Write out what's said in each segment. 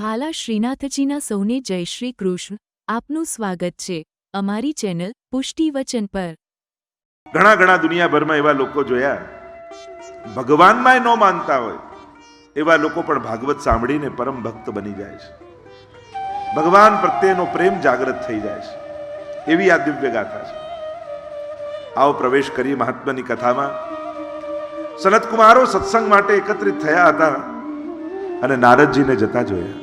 વહાલા શ્રીનાથજીના સૌને જય શ્રી કૃષ્ણ. આપનું સ્વાગત છે. અમારી ચેનલ પુષ્ટિ વચન પર. ઘણા ઘણા દુનિયાભરમાં એવા લોકો જોયા. ભગવાનમાં ન માનતા હોય. એવા લોકો પણ ભાગવત સાંભળીને પરમ ભક્ત બની જાય છે. ભગવાન પ્રત્યેનો પ્રેમ જાગૃત થઈ જાય છે. એવી આ દિવ્ય ગાથા છે. આવો પ્રવેશ કરી મહાત્માની કથામાં. સનતકુમારો સત્સંગ માટે એકત્રિત થયા હતા અને નારદજીને જતા જોયા.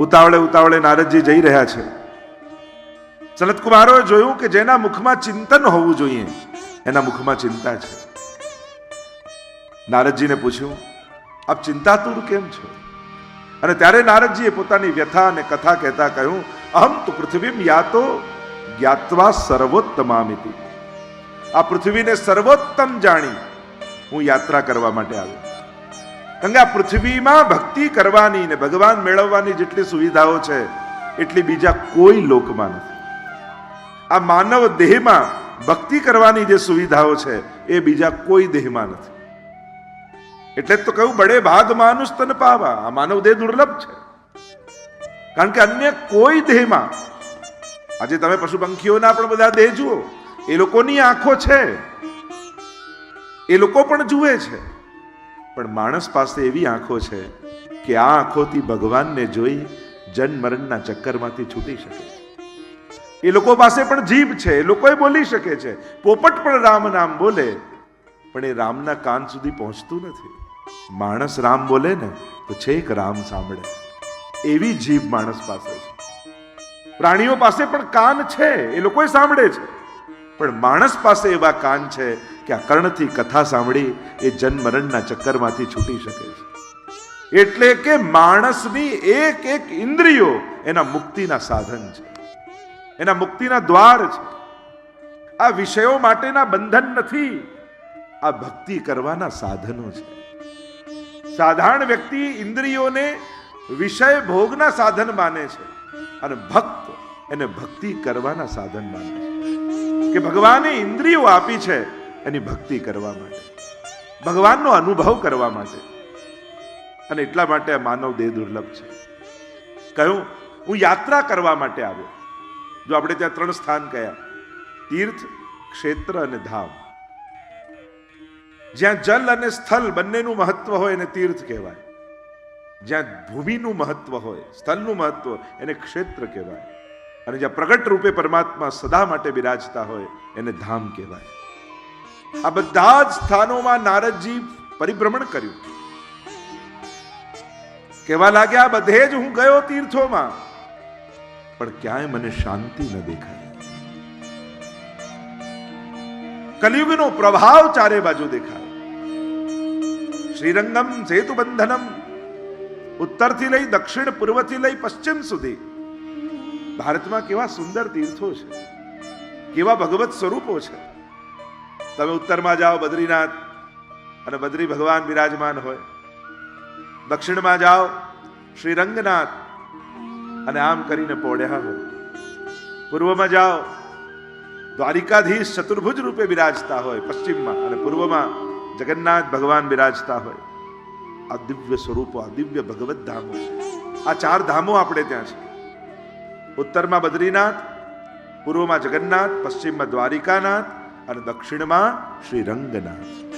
ઉતાવળે ઉતાવળે નારદજી જઈ રહ્યા છે. સનતકુમારોએ જોયું કે જેના મુખમાં ચિંતન હોવું જોઈએ, એના મુખમાં ચિંતા છે. નારદજીને પૂછ્યું, આપ ચિંતાતુર કેમ છો? અને ત્યારે નારદજીએ પોતાની વ્યથા અને કથા કહેતા કહ્યું, અહમ તો પૃથ્વીમ યાતો જ્ઞાતવા સર્વોત્તમામિતિ. આ પૃથ્વીને સર્વોત્તમ જાણી હું યાત્રા કરવા માટે આવ્યો. કારણ કે આ પૃથ્વીમાં ભક્તિ કરવાની ને ભગવાન મેળવવાની જેટલી સુવિધાઓ છે, એટલી બીજા કોઈ લોકમાં નથી. આ માનવ દેહમાં ભક્તિ કરવાની જે સુવિધાઓ છે, એ બીજા કોઈ દેહમાં નથી. એટલે જ તો કહ્યું, બડે ભાગ માનુષ તન પાવા. આ માનવ દેહ દુર્લભ છે. કારણ કે અન્ય કોઈ દેહમાં, આજે તમે પશુ પંખીઓના પણ બધા દેહ જુઓ, એ લોકોની આંખો છે. એ લોકો પણ જુએ છે. પણ માણસ પાસે એવી આંખો છે કે આ આંખોથી ભગવાનને જોઈ જન્મ મરણના ચક્કરમાંથી છૂટી શકે એ લોકો પાસે પણ જીભ છે, એ લોકોએ બોલી શકે છે. પોપટ પણ રામ નામ બોલે, પણ એ રામના કાન સુધી પહોંચતું નથી. માણસ રામ બોલે ને, તો છેક રામ સાંભળે. એવી જીભ માણસ પાસે છે. પ્રાણીઓ પાસે પણ કાન છે, એ લોકોએ સાંભળે છે. પણ માણસ પાસે એવા કાન છે કે આ કર્ણથી કથા સાંભળી એ જન્મરણના ચક્કરમાંથી છૂટી શકે છે. એટલે કે માણસની એક એક ઇન્દ્રિયો એના મુક્તિના સાધન છે. એના મુક્તિના દ્વાર છે. આ વિષયો માટેના બંધન નથી. આ ભક્તિ કરવાના સાધનો છે. સાધારણ વ્યક્તિ ઇન્દ્રિયોને વિષય ભોગના સાધન માને છે અને ભક્ત એને ભક્તિ કરવાના સાધન માને છે. કે ભગવાને ઇન્દ્રિયો આપી છે એની ભક્તિ કરવા માટે, ભગવાનનો અનુભવ કરવા માટે. અને એટલા માટે આ માનવ દેહ દુર્લભ છે. કહ્યું, હું યાત્રા કરવા માટે આવ્યો. જો આપણે ત્યાં ત્રણ સ્થાન કયા, તીર્થ, ક્ષેત્ર અને ધામ. જ્યાં જલ અને સ્થળ બંનેનું મહત્વ હોય એને તીર્થ કહેવાય. જ્યાં ભૂમિનું મહત્વ હોય સ્થળનું મહત્વ એને ક્ષેત્ર કહેવાય. અને જ્યાં પ્રગટ રૂપે પરમાત્મા સદા માટે બિરાજતા હોય, એને ધામ કહેવાય. આ બધા જ સ્થાનોમાં નારદજી પરિભ્રમણ કર્યું. કહેવા લાગ્યા, બધે જ હું ગયો તીર્થોમાં. પણ ક્યાંય મને શાંતિ ન દેખાય કલયુગનો પ્રભાવ ચારે બાજુ દેખાય. શ્રીરંગમ સેતુ બંધનમ ઉત્તરથી લઈ દક્ષિણ, પૂર્વથી લઈ પશ્ચિમ સુધી. ભારતમાં કેવા સુંદર તીર્થો છે. કેવા ભગવત સ્વરૂપો છે. તમે ઉત્તરમાં જાઓ, બદ્રીનાથ, અને બદ્રી ભગવાન બિરાજમાન હોય. દક્ષિણમાં જાઓ શ્રી રંગનાથ અને આમ કરીને પોઢ્યા હોય પૂર્વમાં જાઓ, દ્વારિકાધીશ ચતુર્ભુજ રૂપે બિરાજતા હોય પશ્ચિમમાં, અને પૂર્વમાં જગન્નાથ ભગવાન બિરાજતા હોય. આ દિવ્ય સ્વરૂપો, આ દિવ્ય ભગવત ધામો છે. આ ચાર ધામો આપણે ત્યાં છે. ઉત્તરમાં બદ્રીનાથ, પૂર્વમાં જગન્નાથ, પશ્ચિમમાં દ્વારિકાનાથ અને દક્ષિણમાં શ્રી રંગનાથ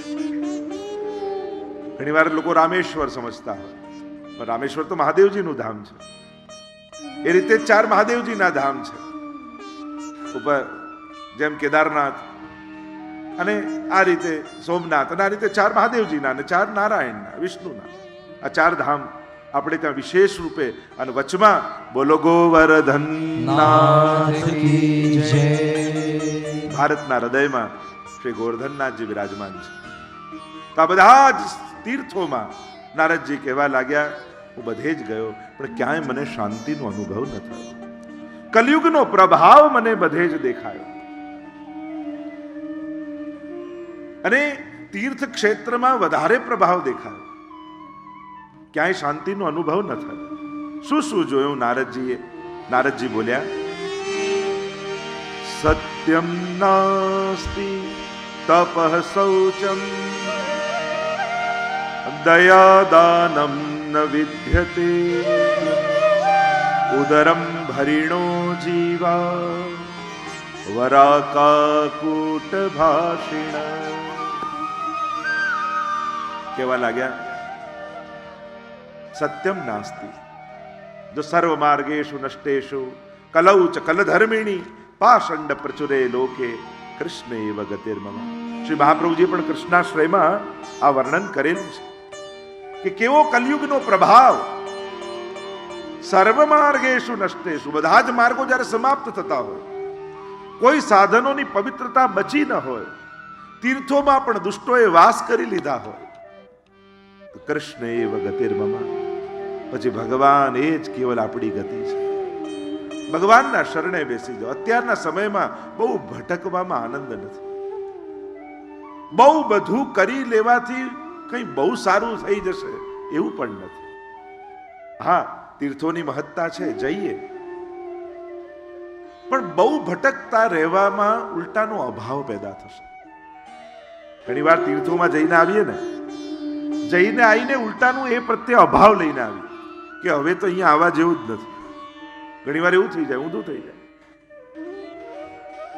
ઘણીવાર લોકો રામેશ્વર સમજતા હોય. પણ રામેશ્વર તો મહાદેવજીનું ધામ છે. એ રીતે ચાર મહાદેવજીના ધામ છે. ઉપર જેમ કેદારનાથ અને આ રીતે સોમનાથ અને આ રીતે ચાર મહાદેવજીના અને ચાર નારાયણના, વિષ્ણુના. આ ચાર ધામ આપણે ત્યાં વિશેષ રૂપે અને વચમાં બોલો ગોવર્ધન જય. ભારતના હૃદયમાં શ્રી ગોવર્ધનનાથજી વિરાજમાન છે. તો આ બધા જ તીર્થોમાં નારદજી કહેવા લાગ્યા, હું બધે જ ગયો, પણ ક્યાંય મને શાંતિનો અનુભવ ન થયો. કલયુગનો પ્રભાવ મને બધે જ દેખાયો. અને તીર્થ ક્ષેત્રમાં વધારે પ્રભાવ દેખાયો. ક્યાંય શાંતિનો અનુભવ ન થયો. શું શું જોયું નારદજીએ? નારદજી બોલ્યા સત્યમ નાસ્તિ તપઃ શૌચમ દયાદાનમ ન વિદ્યતે ઉદરમ ભરીણો જીવા વરાકાકૂટ ભાષિણ કેવા લાગ્યા સત્યમ નાસ્તિ જો સર્વ માર્ગેશુ નષ્ટેશુ કલૌ કલધર્મિણી પાષંડ પ્રચુરે લોકે કૃષ્ણ એવ ગતિર્મમ શ્રી મહાપ્રભુજી પણ કૃષ્ણાશ્રયમાં આ વર્ણન કરેલું છે કે કેવો કલયુગનો પ્રભાવ. સર્વ માર્ગેશુ નષ્ટેશુ બધા જ માર્ગો જ્યારે સમાપ્ત થતા હોય, કોઈ સાધનોની પવિત્રતા બચી ન હોય, તીર્થોમાં પણ દુષ્ટોએ વાસ કરી લીધા હોય કૃષ્ણ એવ ગતિર્મમ પછી ભગવાન એ જ કેવલ આપણી ગતિ છે. ભગવાનના શરણે બેસી જાઓ. અત્યારના સમયમાં બહુ ભટકવામાં આનંદ નથી. બહુ બધું કરી લેવાથી કંઈ બહુ સારું થઈ જશે એવું પણ નથી. હા, તીર્થોની મહત્તા છે, જઈએ. પણ બહુ ભટકતા રહેવામાં ઉલટાનો અભાવ પેદા થશે. ઘણીવાર તીર્થોમાં જઈને આવીએ ને, જઈને આવીને ઉલટાનું એ પ્રત્યે અભાવ લઈને આવી કે હવે તો અહીંયા આવવા જેવું જ નથી. ઘણીવાર એવું થઈ જાય, ઊંધું થઈ જાય.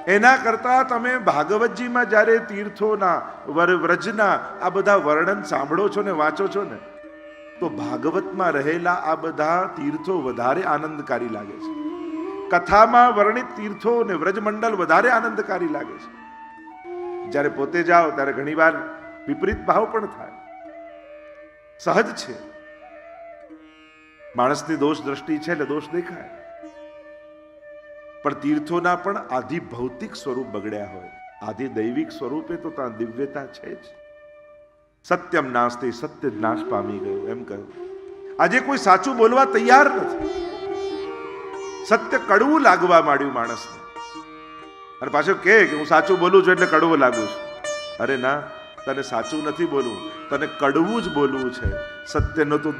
એના કરતા તમે ભાગવતજીમાં જ્યારે તીર્થોના, વર- વ્રજના આ બધા વર્ણન સાંભળો છો ને, વાંચો છો ને, તો ભાગવતમાં રહેલા આ બધા તીર્થો વધારે આનંદકારી લાગે છે. કથામાં વર્ણિત તીર્થો ને વ્રજમંડળ વધારે આનંદકારી લાગે છે. જ્યારે પોતે જાઓ, ત્યારે ઘણીવાર વિપરીત ભાવ પણ થાય. સહજ છે. માણસની દોષ દ્રષ્ટિ છે એટલે દોષ દેખાય. પણ તીર્થોના પણ આધિ ભૌતિક સ્વરૂપ બગડ્યા હોય. આધિ દૈવિક સ્વરૂપે તો ત્યાં દિવ્યતા છે જ. સત્યમ નાસ્તે સત્ય જ નાશ પામી ગયો, એમ કહ્યું આજે કોઈ સાચું બોલવા તૈયાર નથી. સત્ય કડવું લાગવા માંડ્યું માણસને. અને પાછું કે હું સાચું બોલું છું એટલે કડવું લાગુ છું. અરે ના, તને સાચું નથી બોલવું. તને કડવું જ બોલવું છે. સત્યનો તો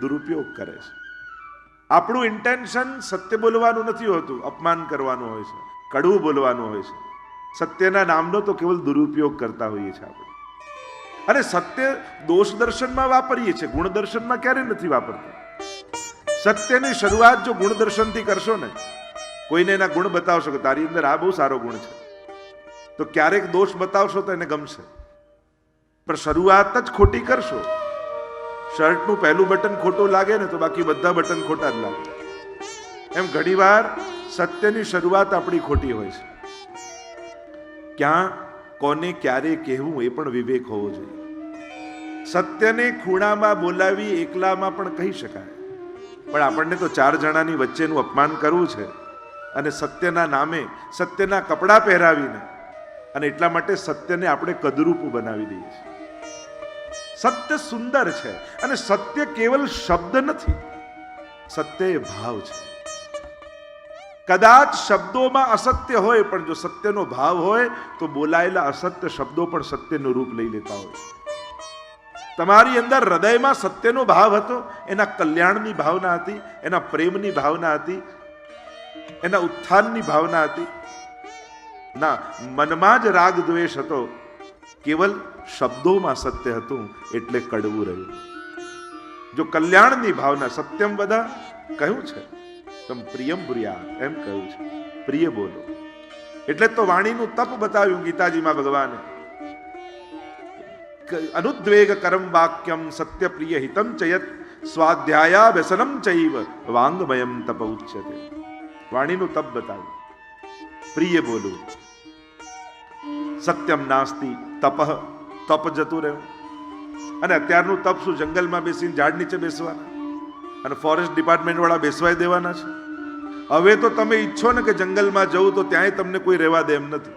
દુરુપયોગ કરે છે. આપણું ઇન્ટેન્શન સત્ય બોલવાનું નથી હોતું, અપમાન કરવાનું હોય છે, કડવું બોલવાનું હોય છે. સત્યના નામનો તો કેવલ દુરુપયોગ કરતા હોઈએ છીએ આપણે. અને સત્ય દોષ દર્શનમાં વાપરીએ છીએ, ગુણ દર્શનમાં ક્યારે નથી વાપરતા. સત્યની શરૂઆત જો ગુણ દર્શનથી કરશો ને, કોઈને એના ગુણ બતાવશો કે તારી અંદર આ બહુ સારો ગુણ છે. તો ક્યારેક દોષ બતાવશો તો એને ગમશે. પણ શરૂઆત જ ખોટી કરશો શર્ટનું પહેલું બટન ખોટું લાગે ને તો બાકી બધા બટન ખોટા જ લાગે. એમ ઘણીવાર સત્યની શરૂઆત આપણી ખોટી હોય છે. ક્યાં, કોને ક્યારે કહેવું એ પણ વિવેક હોવો જોઈએ. સત્યને ખૂણામાં બોલાવી એકલામાં પણ કહી શકાય. પણ આપણને તો ચાર જણાની વચ્ચેનું અપમાન કરવું છે અને સત્યના નામે સત્યના કપડાં પહેરાવીને અને એટલા માટે સત્યને આપણે કદરૂપ બનાવી દઈએ છીએ. સત્ય સુંદર છે અને સત્ય કેવલ શબ્દ નથી, સત્ય ભાવ છે. કદાચ શબ્દોમાં અસત્ય હોય, પણ જો સત્યનો ભાવ હોય, તો બોલાયેલા અસત્ય શબ્દો પણ સત્યનું રૂપ લઈ લેતા હોય તમારી અંદર હૃદયમાં સત્યનો ભાવ હતો, એના કલ્યાણની ભાવના હતી, એના પ્રેમની ભાવના હતી, એના ઉત્થાનની ભાવના હતી. ના, મનમાં જ રાગ દ્વેષ હતો. કેવલ શબ્દોમાં સત્ય હતું એટલે કડવું રહ્યું. જો કલ્યાણની ભાવના સત્યમ બધા કહ્યું છે, તમ પ્રિયમ ભૂર્યા એમ કહ્યું છે. પ્રિય બોલો. એટલે તો વાણીનું તપ બતાવ્યું ગીતાજીમાં ભગવાને. અનુદ્વેગ કરમ વાક્યમ સત્ય પ્રિય હિતમ ચયત સ્વાધ્યાયા વ્યસનમ ચૈવ, વાંગમયમ તપ ઉચ્યતે. વાણીનું તપ બતાવ્યું. પ્રિય બોલવું સત્યમ નાસ્તી, તપ તપ જતું રહ્યું. અને અત્યારનું તપ શું? જંગલમાં બેસીને ઝાડ નીચે બેસવાના? અને ફોરેસ્ટ ડિપાર્ટમેન્ટ વાળા બેસવાય દેવાના છે? હવે તો તમે ઈચ્છો ને કે જંગલમાં જવું તો ત્યાંય તમને કોઈ રહેવા દે એમ નથી.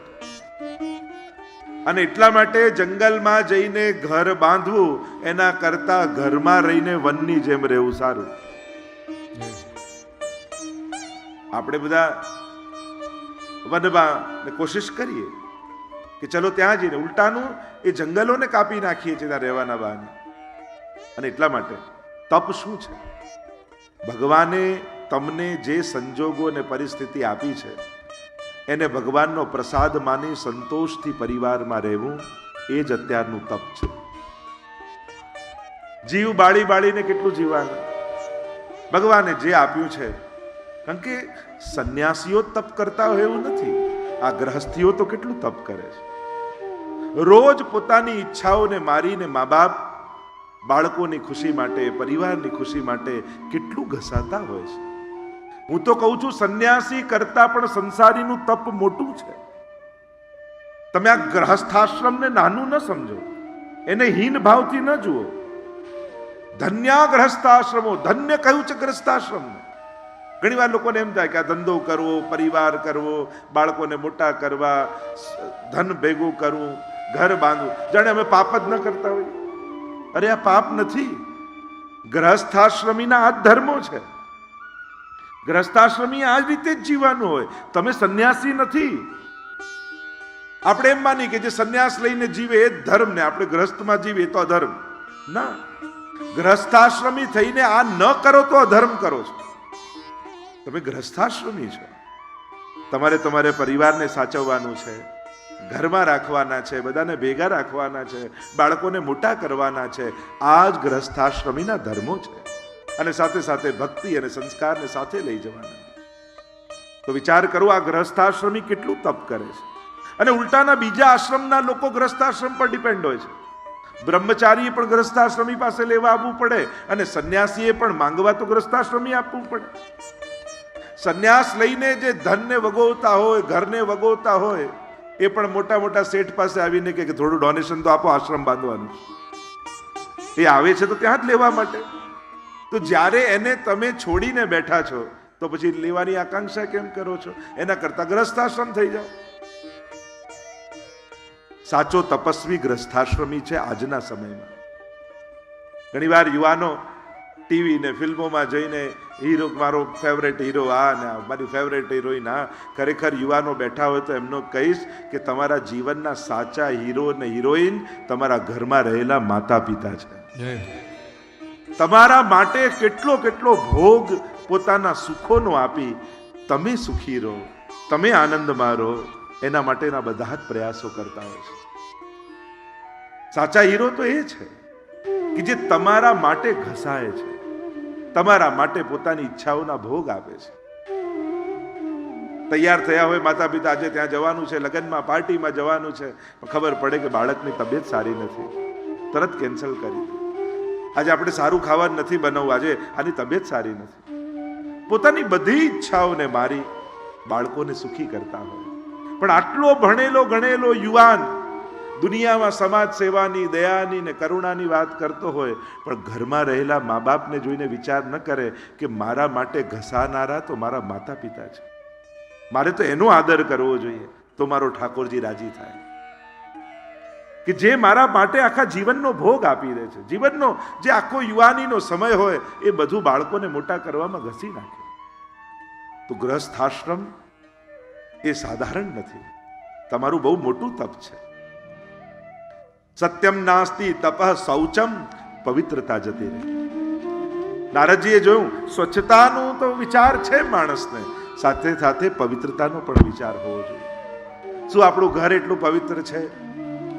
અને એટલા માટે જંગલમાં જઈને ઘર બાંધવું એના કરતા ઘરમાં રહીને વનની જેમ રહેવું સારું. આપણે બધા વનમાં કોશિશ કરીએ. કે ચલો ત્યાં જઈને ઉલટાનું એ જંગલોને કાપી નાખીએ છીએ ત્યાં રહેવાના બહાને. અને એટલા માટે તપ શું છે? ભગવાને તમને જે સંજોગો અને પરિસ્થિતિ આપી છે, એને ભગવાનનો પ્રસાદ માની સંતોષથી પરિવારમાં રહેવું એ જ અત્યારનું તપ છે. જીવ બાળી બાળીને કેટલું જીવવાનું? ભગવાને જે આપ્યું છે, કારણ કે સંન્યાસીઓ તપ કરતા હોય એવું નથી. આ ગ્રહસ્થીઓ તો કેટલું તપ કરે છે. રોજ પોતાની ઈચ્છાઓને મારીને મા બાપ બાળકોની ખુશી માટે, પરિવારની ખુશી માટે કેટલું ઘસાતા હોય છે. હું તો કહું છું, સંન્યાસી કરતા પણ સંસારીનું તપ મોટું છે. તમે આ ગ્રહસ્થાશ્રમને નાનું ન સમજો. એને હીન ભાવથી ન જુઓ. ધન્યા ગ્રહસ્થાશ્રમો ધન્ય કહ્યું છે ગ્રહસ્થાશ્રમ ઘણી વાર લોકોને એમ થાય કે આ ધંધો કરવો, પરિવાર કરવો, બાળકોને મોટા કરવા ધન ભેગું કરવું. ઘર બાંધવું. જાણે અમે પાપ જ ન કરતા હોય. અરે, આ પાપ નથી. ગ્રહસ્થાશ્રમીના આ ધર્મો છે. ગ્રહસ્થાશ્રમી આ રીતે જ જીવવાનું હોય. તમે સંન્યાસી નથી. આપણે એમ માની કે જે સંન્યાસ લઈને જીવે એ ધર્મ ને આપણે ગ્રસ્થમાં જીવીએ તો અધર્મ. ના. ગ્રસ્થાશ્રમી થઈને આ ન કરો તો અધર્મ કરો છો. તમે ગ્રહસ્થાશ્રમી છો. તમારે તમારે પરિવારને સાચવવાનું છે. ઘરમાં રાખવાના છે, બધાને ભેગા રાખવાના છે, બાળકોને મોટા કરવાના છે. આ જ ગ્રહસ્થાશ્રમીના ધર્મો છે. અને સાથે સાથે ભક્તિ અને સંસ્કારને સાથે લઈ જવાના. તો વિચાર કરો, આ ગ્રસ્થાશ્રમી કેટલું તપ કરે છે. અને ઉલટાના બીજા આશ્રમના લોકો ગ્રસ્થાશ્રમ પર ડિપેન્ડ હોય છે. બ્રહ્મચારીએ પણ ગ્રસ્થાશ્રમી પાસે લેવા આવવું પડે અને સંન્યાસીએ પણ માંગવા તો ગ્રસ્થાશ્રમી આપવું પડે. સંન્યાસ લઈને જે ધનને વગોવતા હોય, ઘરને વગોવતા હોય એ પણ મોટા મોટા શેઠ પાસે આવીને કે થોડું ડોનેશન તો આપો, આશ્રમ બાંધવાનું એ આવે છે તો ત્યાં જ લેવા માટે. તો જ્યારે એને તમે છોડીને બેઠા છો, તો પછી લેવાની આકાંક્ષા કેમ કરો છો? એના કરતા ગ્રસ્થાશ્રમ થઈ જાઓ. સાચો તપસ્વી ગ્રસ્થાશ્રમી છે આજના સમયમાં. ઘણીવાર યુવાનો ટીવી ને ફિલ્મોમાં જઈને હીરો મારો ફેવરેટ હીરો આ ને મારી ફેવરેટ હિરોઈન આ. ખરેખર યુવાનો બેઠા હોય તો એમનો કહીશ કે તમારા જીવનના સાચા હીરો અને હિરોઈન તમારા ઘરમાં રહેલા માતા પિતા છે તમારા માટે કેટલો કેટલો ભોગ પોતાના સુખોનો આપી તમે સુખી રહો તમે આનંદમાં રહો એના માટેના બધા જ પ્રયાસો કરતા હોય છે. સાચા હીરો તો એ છે કે જે તમારા માટે ઘસાય છે. તમારા માટે પોતાની ઈચ્છાઓના ભોગ આપે છે. તૈયાર થયા હોય માતા પિતા આજે ત્યાં જવાનું છે, લગ્નમાં, પાર્ટીમાં જવાનું છે ખબર પડે કે બાળકની તબિયત સારી નથી. તરત કેન્સલ કરી આજે આપણે સારું ખાવાનું નથી બનાવવું, આજે આની તબિયત સારી નથી. પોતાની બધી ઈચ્છાઓને મારી બાળકોને સુખી કરતા હોય. પણ આટલો ભણેલો ગણેલો યુવાન દુનિયામાં સમાજ સેવાની, દયાની ને કરુણાની વાત કરતો હોય, પણ ઘરમાં રહેલા મા બાપને જોઈને વિચાર ન કરે કે મારા માટે ઘસાનારા તો મારા માતા પિતા છે. મારે તો એનો આદર કરવો જોઈએ, તો મારો ઠાકોરજી રાજી થાય. કે જે મારા માટે આખા જીવનનો ભોગ આપી દે છે. જીવનનો જે આખો યુવાનીનો સમય હોય, એ બધું બાળકોને મોટા કરવામાં ઘસી નાખે. તો ગ્રહસ્થાશ્રમ એ સાધારણ નથી. તમારું બહુ મોટું તપ છે. સત્યમ નાસ્તિ તપઃ શૌચમ પવિત્રતા જતી રહે. નારદજીએ જોયું, સ્વચ્છતાનો તો વિચાર છે માણસને. સાથે સાથે પવિત્રતાનો પણ વિચાર હોવો જોઈએ. શું આપણું ઘર એટલું પવિત્ર છે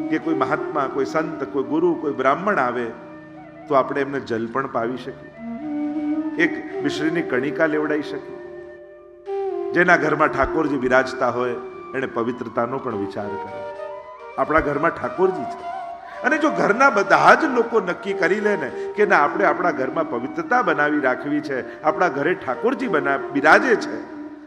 કે કોઈ મહાત્મા, કોઈ સંત, કોઈ ગુરુ, કોઈ બ્રાહ્મણ આવે તો આપણે એમને જલ પણ પાવી શકીએ? એક મિશ્રીની કણિકા લેવડાવી શકીએ? જેના ઘરમાં ઠાકોરજી બિરાજતા હોય એને પવિત્રતાનો પણ વિચાર કરે આપણા ઘરમાં ઠાકોરજી છે. અને જો ઘરના બધા જ લોકો નક્કી કરી લે ને કે ના, આપણે આપણા ઘરમાં પવિત્રતા બનાવી રાખવી છે, આપણા ઘરે ઠાકોરજી બના, બિરાજે છે,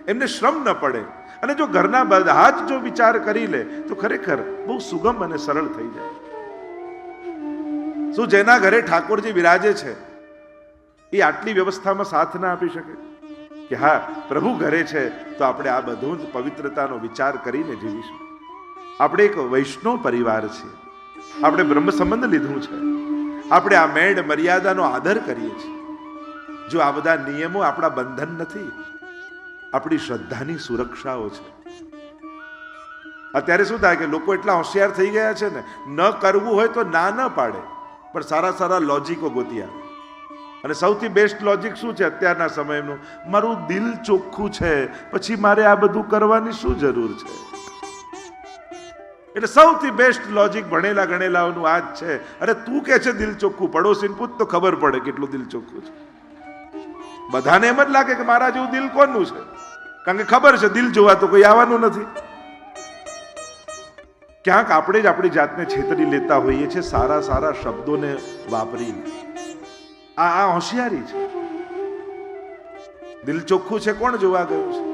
એમને શ્રમ ન પડે. અને જો ઘરના બધા જ જો વિચાર કરી લે, તો ખરેખર બહુ સુગમ અને સરળ થઈ જાય. શું જેના ઘરે ઠાકોરજી બિરાજે છે, એ આટલી વ્યવસ્થામાં સાથ ના આપી શકે? કે હા, પ્રભુ ઘરે છે, તો આપણે આ બધું જ પવિત્રતાનો વિચાર કરીને જીવીશું. આપણે એક વૈષ્ણવ પરિવાર છીએ. આપણે બ્રહ્મ સંબંધ લીધું છે. આપણે આ મેળ મર્યાદાનો આદર કરીએ છીએ. જો આ બધા નિયમો આપણા બંધન નથી, આપણી શ્રદ્ધાની સુરક્ષાઓ છે. અત્યારે શું થાય કે લોકો એટલા હોશિયાર થઈ ગયા છે ને, ન કરવું હોય તો ના ન પાડે, પણ સારા સારા લોજિકો ગોતી આવે. અને સૌથી બેસ્ટ લોજિક શું છે અત્યારના સમયનું? મારું દિલ ચોખ્ખું છે, પછી મારે આ બધું કરવાની શું જરૂર છે? એટલે સૌથી બેસ્ટ લોજિક ભણેલા ગણેલાઓનું આ જ છે. અરે તું કે છે દિલ ચોખ્ખું? પડોશીને પૂછ તો ખબર પડે કેટલું દિલ ચોખ્ખું છે. બધાને એમ જ લાગે કે મારા જેવું દિલ કોનું છે? કારણ કે ખબર છે, દિલ જોવા તો કોઈ આવવાનું નથી. ક્યાંક આપણે જ આપણી જાતને છેતરી લેતા હોઈએ છીએ, સારા સારા શબ્દોને વાપરીને. આ આ હોશિયારી છે. દિલ ચોખ્ખું છે, કોણ જોવા ગયું છે?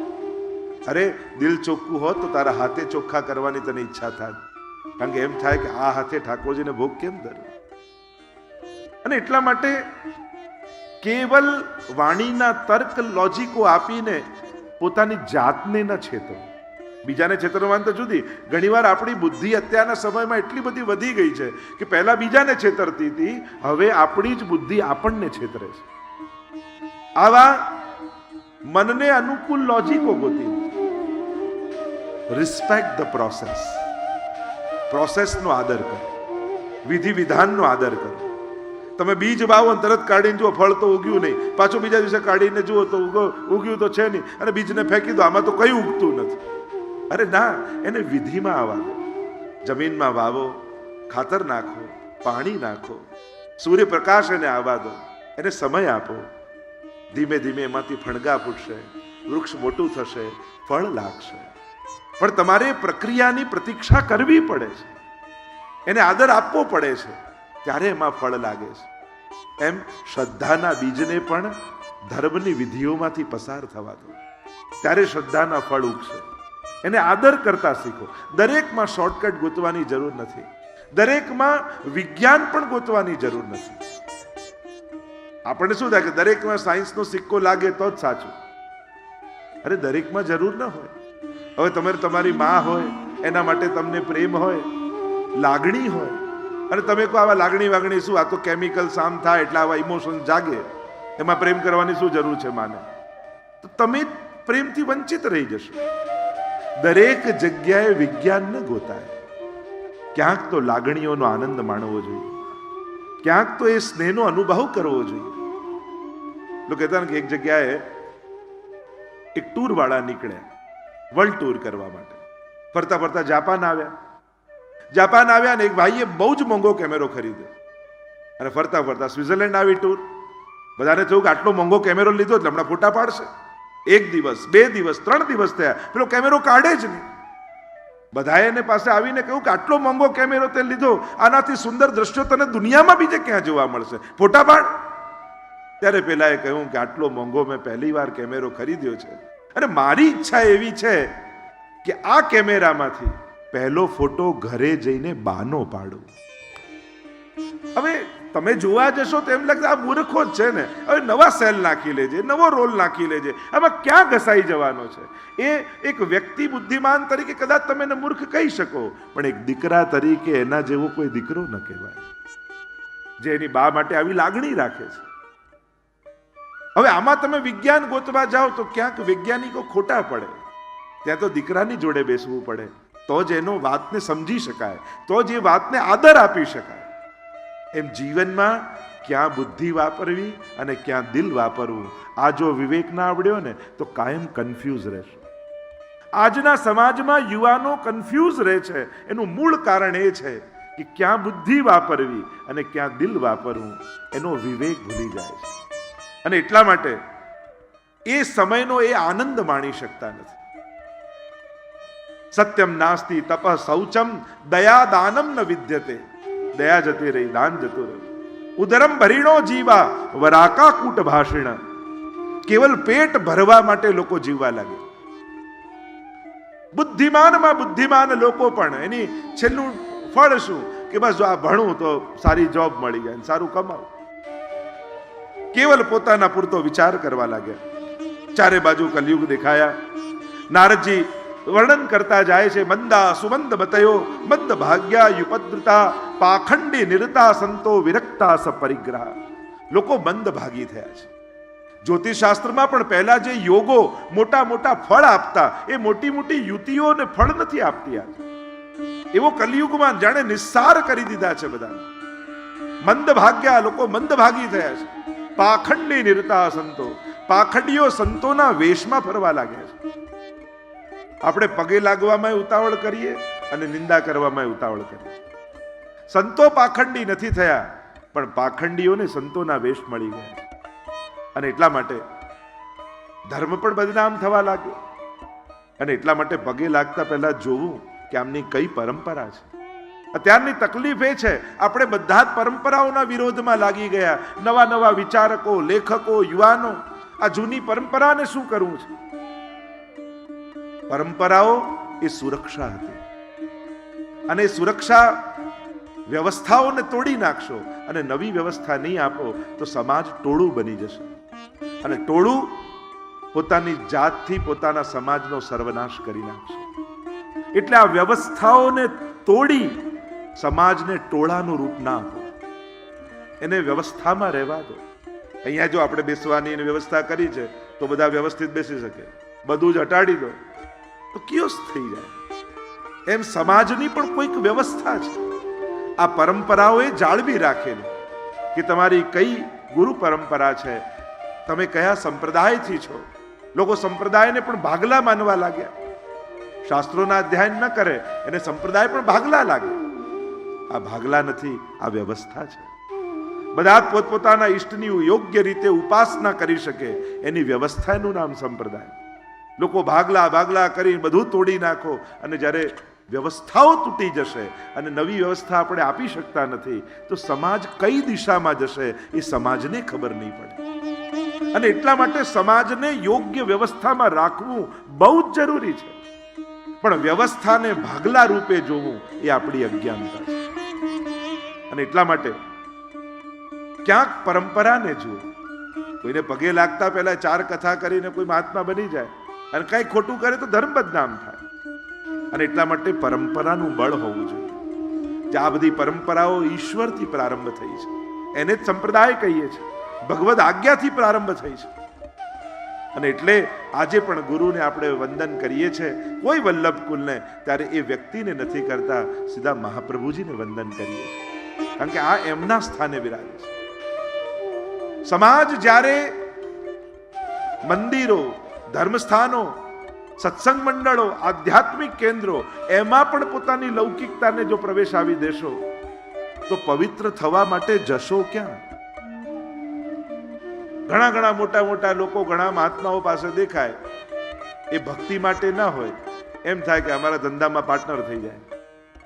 અરે, દિલ ચોખ્ખું હોત તો તારા હાથે ચોખ્ખા કરવાની તને ઈચ્છા થાય કારણ કે એમ થાય કે આ હાથે ઠાકોરજીને ભોગ કેમ ધર્યો? અને એટલા માટે કેવલ વાણીના તર્ક, લોજિકો આપીને પોતાની જાતને ન છેતરો બીજાને છેતરવાની તો જુદી. ઘણીવાર આપણી બુદ્ધિ અત્યારના સમયમાં એટલી બધી વધી ગઈ છે કે પહેલા બીજાને છેતરતી હતી, હવે આપણી જ બુદ્ધિ આપણને છેતરે છે. આવા મનને અનુકૂળ લોજિકો ગોતી. રિસ્પેક્ટ ધ પ્રોસેસ પ્રોસેસનો આદર કરો. વિધિ વિધાનનો આદર કરો. તમે બીજ વાવો અને તરત કાઢીને જુઓ, ફળ તો ઉગ્યું નહીં. પાછું બીજા દિવસે કાઢીને જુઓ તો ઉગો, ઉગ્યું તો છે નહીં. અને બીજને ફેંકી દો, આમાં તો કઈ ઉગતું નથી. અરે ના, એને વિધિમાં આવવા જમીનમાં વાવો, ખાતર નાખો, પાણી નાખો. સૂર્યપ્રકાશ એને આવવા દો. એને સમય આપો. ધીમે ધીમે એમાંથી ફણગા ફૂટશે, વૃક્ષ મોટું થશે, ફળ લાગશે. પણ તમારે પ્રક્રિયાની પ્રતીક્ષા કરવી પડે છે. એને આદર આપવો પડે છે. ત્યારે એમાં ફળ લાગે છે. એમ શ્રદ્ધાના બીજને પણ ધર્મની વિધિઓમાંથી પસાર થવા દો. ત્યારે શ્રદ્ધાના ફળ ઉગશે. એને આદર કરતા શીખો. દરેકમાં શોર્ટકટ ગોતવાની જરૂર નથી. દરેકમાં વિજ્ઞાન પણ ગોતવાની જરૂર નથી. આપણને શું થાય કે દરેકમાં સાયન્સનો સિક્કો લાગે તો જ સાચું. અરે દરેકમાં જરૂર ન હોય. હવે તમે તમારી માં હોય, એના માટે તમને પ્રેમ હોય, લાગણી હોય. અને તમે કહો આવા લાગણી વાગણી શું? આ તો કેમિકલ સામ થાય, એટલે આવા ઇમોશન જાગે. એમાં પ્રેમ કરવાની શું જરૂર છે માને? તો તમે પ્રેમથી વંચિત રહી જશો. દરેક જગ્યાએ વિજ્ઞાન ન ગોતાય. ક્યાંક તો લાગણીઓનો આનંદ માણવો જોઈએ. ક્યાંક તો એ સ્નેહનો અનુભવ કરવો જોઈએ. લોકો કહેતા ને કે એક જગ્યાએ એક ટૂર વાળા નીકળ્યા. વર્લ્ડ ટૂર કરવા માટે. ફરતા ફરતા જાપાન આવ્યા. જાપાન આવ્યા ને એક ભાઈએ બહુ જ મોંઘો કેમેરો ખરીદ્યો. અને ફરતા ફરતા સ્વિટ્ઝરલેન્ડ આવી ટૂર. બધાને થયું કે આટલો મોંઘો કેમેરો લીધો એટલે હમણાં ફોટા પાડશે. એક દિવસ, બે દિવસ, ત્રણ દિવસ થયા. પેલો કેમેરો કાઢે જ નહીં. બધાએ એને પાસે આવીને કહ્યું કે આટલો મોંઘો કેમેરો તે લીધો, આનાથી સુંદર દ્રશ્યો તને દુનિયામાં બીજે ક્યાં જોવા મળશે? ફોટા પાડ. ત્યારે પેલાએ કહ્યું કે આટલો મોંઘો મેં પહેલી વાર કેમેરો ખરીદ્યો છે. અને મારી ઈચ્છા એવી છે કે આ કેમેરામાંથી પહેલો ફોટો ઘરે જઈને બાનો પાડું. હવે તમે જોવા જશો તો એમ લાગે આ મૂર્ખો જ છે ને. હવે નવા સેલ નાખી લેજે, નવો રોલ નાખી લેજે. આમાં ક્યાં ઘસાઈ જવાનો છે? એ એક વ્યક્તિ બુદ્ધિમાન તરીકે કદાચ તમે એને મૂર્ખ કહી શકો, પણ એક દીકરા તરીકે એના જેવો કોઈ દીકરો ન કહેવાય. જે એની બા માટે આવી લાગણી રાખે છે. હવે આમાં તમે વિજ્ઞાન ગોતવા જાઓ તો ક્યાંક વૈજ્ઞાનિકો ખોટા પડે. ત્યાં તો દીકરાની જોડે બેસવું પડે. તો જ એનો વાતને સમજી શકાય. તો જ એ વાતને આદર આપી શકાય. એમ જીવનમાં ક્યાં બુદ્ધિ વાપરવી અને ક્યાં દિલ વાપરવું, આ જો વિવેક ના આવડ્યો ને, તો કાયમ કન્ફ્યુઝ રહેશે. આજના સમાજમાં યુવાનો કન્ફ્યુઝ રહે છે. એનું મૂળ કારણ એ છે કે ક્યાં બુદ્ધિ વાપરવી અને ક્યાં દિલ વાપરવું, એનો વિવેક ભૂલી જાય છે. અને એટલા માટે એ સમયનો એ આનંદ માણી શકતા નથી. સત્યમ નાસ્તિ તપ શૌચમ દયા દાનમ ન વિદ્યતે. દયા જતી રહી, દાન જતું રહ્યું. ઉદરમ ભરીણો જીવા, વરાકા કૂટ ભાષિણ. કેવલ પેટ ભરવા માટે લોકો જીવવા લાગે. બુદ્ધિમાનમાં બુદ્ધિમાન લોકો પણ, એની છેલ્લું ફળ શું? કે બસ જો આ ભણું તો સારી જોબ મળી જાય સારું કમાવું. કેવલ પોતાના પૂરતો વિચાર કરવા લાગ્યા. ચારે બાજુ કલયુગ દેખાયા. નારદજી વર્ણન કરતા જાય છે, મંદા સુમંદ બતયો મંદ ભાગ્યા યુપદ્રતા, પાખંડી નિરતા સંતો વિરક્તા સ પરિગ્રહ. લોકો મંદ ભાગી થયા છે. જ્યોતિષશાસ્ત્રમાં પણ પહેલા જે યોગો મોટા મોટા ફળ આપતા, એ મોટી મોટી યુતિઓને ફળ નથી આપતી આ એવો કલયુગમાં જાણે નિસ્સાર કરી દીધા છે બધા મંદ ભાગ્યા લોકો મંદ ભાગી થયા છે. પાખંડી નિરતા સંતો. પાખંડીઓ સંતોના વેશમાં ફરવા લાગ્યા છે. આપણે પગે લાગવામાં ઉતાવળ કરીએ અને નિંદા કરવામાં ઉતાવળ કરીએ. સંતો પાખંડી નથી થયા, પણ પાખંડીઓને સંતોના વેશ મળી ગયા અને એટલા માટે ધર્મ પણ બદનામ થવા લાગ્યો. અને એટલા માટે પગે લાગતા પહેલા જોવું કે આમની કઈ પરંપરા છે. અત્યારની તકલીફ એ છે, આપણે બધા જ પરંપરાઓના વિરોધમાં લાગી ગયા. નવા નવા વિચારકો, લેખકો, યુવાનો, આ જૂની પરંપરાને શું કરવું છે? પરંપરાઓ એ સુરક્ષા હતી. અને સુરક્ષા વ્યવસ્થાઓને તોડી નાખશો અને નવી વ્યવસ્થા નહીં આપો, તો સમાજ ટોળું બની જશે. અને ટોળું પોતાની જાતથી પોતાના સમાજનો સર્વનાશ કરી નાખશે. એટલે આ વ્યવસ્થાઓને તોડી સમાજને ટોળાનું રૂપ ના આપો. એને વ્યવસ્થામાં રહેવા દો. અહીંયા જો આપણે બેસવાની વ્યવસ્થા કરી છે, તો બધા વ્યવસ્થિત બેસી શકે. બધું જ હટાડી દો. તો કિયોસ થઈ જાય. એમ સમાજની પણ કોઈક વ્યવસ્થા છે. આ પરંપરાઓએ જાળવી રાખેલી કે તમારી કઈ ગુરુ પરંપરા છે? તમે કયા સંપ્રદાયથી છો? લોકો સંપ્રદાયને પણ ભાગલા માનવા લાગ્યા. શાસ્ત્રોના અધ્યયન ન કરે, એને સંપ્રદાય પણ ભાગલા લાગે. આ ભાગલા નથી, આ વ્યવસ્થા છે. બધા પોતપોતાના ઈષ્ટની યોગ્ય રીતે ઉપાસના કરી શકે, એની વ્યવસ્થા એનું નામ સંપ્રદાય. લોકો ભાગલા ભાગલા કરી બધું તોડી નાખો અને જ્યારે વ્યવસ્થાઓ તૂટી જશે અને નવી વ્યવસ્થા આપણે આપી શકતા નથી, તો સમાજ કઈ દિશામાં જશે એ સમાજને ખબર નહીં પડે. અને એટલા માટે સમાજને યોગ્ય વ્યવસ્થામાં રાખવું બહુ જ જરૂરી છે. પણ વ્યવસ્થાને ભાગલા રૂપે જોવું એ આપણી અજ્ઞાનતા છે. અને એટલા માટે ક્યાંક પરંપરાને જુઓ. કોઈને પગે લાગતા પહેલા ચાર કથા કરીને કોઈ મહાત્મા બની જાય અને કઈ ખોટું કરે તો ધર્મ બદનામ થાય. અને એટલા માટે પરંપરાનું બળ હોવું જોઈએ. જે આ બધી પરંપરાઓ ઈશ્વરથી પ્રારંભ થઈ છે. એને જ સંપ્રદાય કહીએ છીએ. ભગવદ આજ્ઞાથી પ્રારંભ થઈ છે. અને એટલે આજે પણ ગુરુને આપણે વંદન કરીએ છીએ. કોઈ વલ્લભ કુલને ત્યારે એ વ્યક્તિને નથી કરતા. સીધા મહાપ્રભુજીને વંદન કરીએ છીએ. કારણ કે આ એમના સ્થાને બિરાજે છે. સમાજ જ્યારે મંદિરો, ધર્મસ્થાનો, સત્સંગ મંડળો, આધ્યાત્મિક કેન્દ્રો, એમાં પણ પોતાની લૌકિકતાને જો પ્રવેશ આવી દેશો, તો પવિત્ર થવા માટે જશો ક્યાં? ઘણા ઘણા મોટા મોટા લોકો ઘણા મહાત્માઓ પાસે દેખાય. એ ભક્તિ માટે ના હોય. એમ થાય કે અમારા ધંધામાં પાર્ટનર થઈ જાય.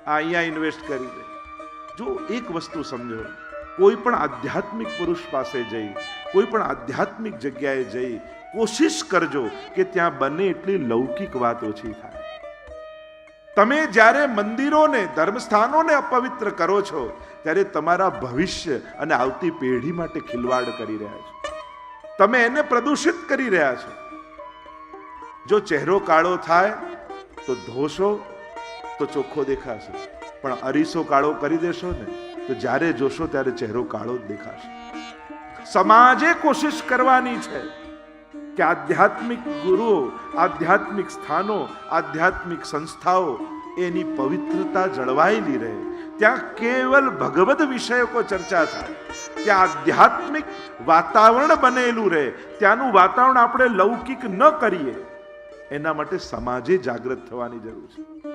આ અહીંયા ઇન્વેસ્ટ કરી દે. જો એક વસ્તુ સમજો, કોઈ પણ આધ્યાત્મિક પુરુષ પાસે જઈ, કોઈ પણ આધ્યાત્મિક જગ્યાએ જઈ, કોશિશ કરજો કે ત્યાં બને એટલી લૌકિક વાત ઓછી થાય. તમે જ્યારે મંદિરોને, ધર્મસ્થાનોને અપવિત્ર કરો છો, ત્યારે તમારા ભવિષ્ય અને આવતી પેઢી માટે ખિલવાડ કરી રહ્યા છો. તમે એને પ્રદૂષિત કરી રહ્યા છો. જો ચહેરો કાળો થાય, તો ધોશો, તો ચોખ્ખો દેખાશે. પણ અરીસો કાળો કરી દેશો ને, તો જ્યારે જોશો ત્યારે ચહેરો કાળો જ દેખાશે. સમાજે કોશિશ કરવાની છે કે આધ્યાત્મિક ગુરુઓ, આધ્યાત્મિક સ્થાનો, આધ્યાત્મિક સંસ્થાઓ એની પવિત્રતા જળવાયેલી રહે. ત્યાં કેવલ ભગવદ વિષયકો ચર્ચા થાય. ત્યાં આધ્યાત્મિક વાતાવરણ બનેલું રહે. ત્યાંનું વાતાવરણ આપણે લૌકિક ન કરીએ. એના માટે સમાજે જાગૃત થવાની જરૂર છે.